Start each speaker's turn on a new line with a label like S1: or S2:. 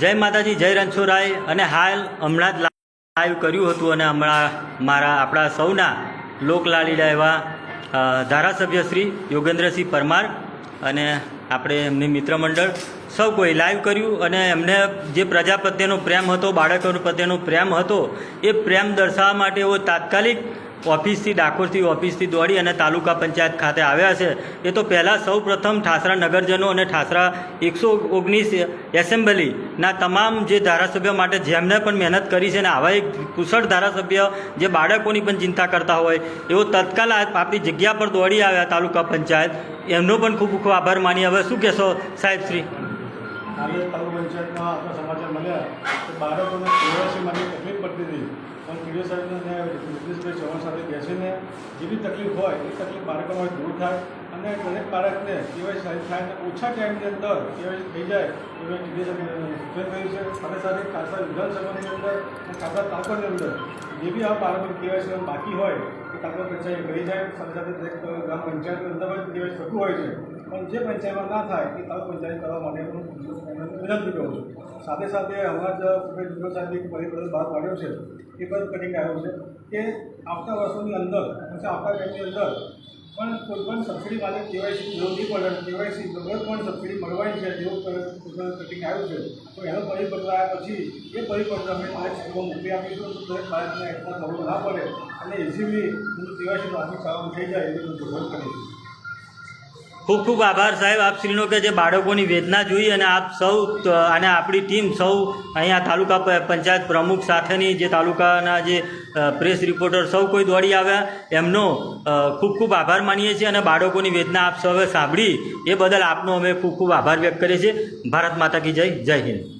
S1: જય માતાજી, જય રણછોડરાય. અને હાલ હમણાં જ લાઈવ કર્યું હતું અને હમણાં મારા, આપણા સૌના લોકલાડીલા એવા ધારાસભ્ય શ્રી યોગેન્દ્રસિંહ પરમાર અને આપણે એમની મિત્ર મંડળ સૌ કોઈ લાઈવ કર્યું અને એમને જે પ્રજા પ્રત્યેનો પ્રેમ હતો બાળકો પ્રત્યેનો પ્રેમ હતો, એ પ્રેમ દર્શાવવા માટે એઓ તાત્કાલિક ઓફિસથી ડાકોરથી ઓફિસથી દોડી અને તાલુકા પંચાયત ખાતે આવ્યા છે. એ તો પહેલાં સૌ પ્રથમ ઠાસરા નગરજનો અને ઠાસરા એકસો ઓગણીસ એસેમ્બલીના તમામ જે ધારાસભ્યો માટે જેમને પણ મહેનત કરી છે ને આવા એક કુશળ ધારાસભ્ય જે બાળકોની પણ ચિંતા કરતા હોય, એવો તત્કાલ આપણી જગ્યા પર દોડી આવ્યા તાલુકા પંચાયત. એમનો પણ ખૂબ ખૂબ આભાર માની. હવે શું કહેશો સાહેબ શ્રી?
S2: તાલુકા પંચાયતમાં સમાચાર મળ્યા બાળકોને તકલીફ પડતી હતી પણ પીડીઓ સાહેબને નીતિશભાઈ ચૌહાણ સાથે બેસીને જે બી તકલીફ હોય, એ તકલીફ બાળકોમાં દૂર થાય. અને દરેક બાળકને કેવાય સાહેબ, થાય અને ઓછા ટાઈમની અંદર કેવાય થઈ જાય, એવા પીડીઓ સાહેબે સૂચન કર્યું છે. સાથે સાથે ખાસા વિધાનસભાની અંદર અને ખાસા તાલુકાની અંદર જે બી આ બાળકો કેવાયસી બાકી હોય, એ તાલુકા પંચાયત કરી જાય. સાથે સાથે દરેક ગ્રામ પંચાયતની અંદર પણ કેવાય થતું હોય છે. પણ જે પંચાયતમાં ના થાય, એ તાલુકા પંચાયત કરવા માટે હું વિનંતી કરું છું. સાથે સાથે હમણાં જ સુપ્રીમ ઉદ્યોગ સાહેબે પરિપત્ર બહાર પાડ્યો છે, એ પણ કટિંગ આવ્યો છે કે આવતા વર્ષોની અંદર, પછી આવતા ટાઈમની અંદર પણ કોઈ પણ સબસિડી માટે કેવાયસી જરૂરી પડે કેવાયસી વગર પણ સબસિડી મળવાની છે એવું કટિંગ આવ્યું છે. તો એનો પરિપત્ર આવ્યા પછી એ પરિપત્ર અમે પાંચ સ્કૂલો મોકલી આપીશું, તો દરેક બાળકને એટલા નવું ના પડે અને ઇઝીલી કેવાયસી આર્થિક સારું થઈ જાય એવી જોગવાઈ કરીશું.
S1: ખૂબ ખૂબ આભાર સાહેબ. આપ શ્રીનો કે જે બાળકોની વેદના જોઈ અને આપ સૌ અને આપણી ટીમ સૌ અહીંયા તાલુકા પંચાયત પ્રમુખ સાથેની જે તાલુકાના જે પ્રેસ રિપોર્ટર સૌ કોઈ દોડી આવ્યા, એમનો ખૂબ ખૂબ આભાર માનીએ છીએ અને બાળકોની વેદના આપ સૌએ સાંભળી એ બદલ આપનો અમે ખૂબ ખૂબ આભાર વ્યક્ત કરીએ છીએ. ભારત માતા કી જય જય હિન્દ.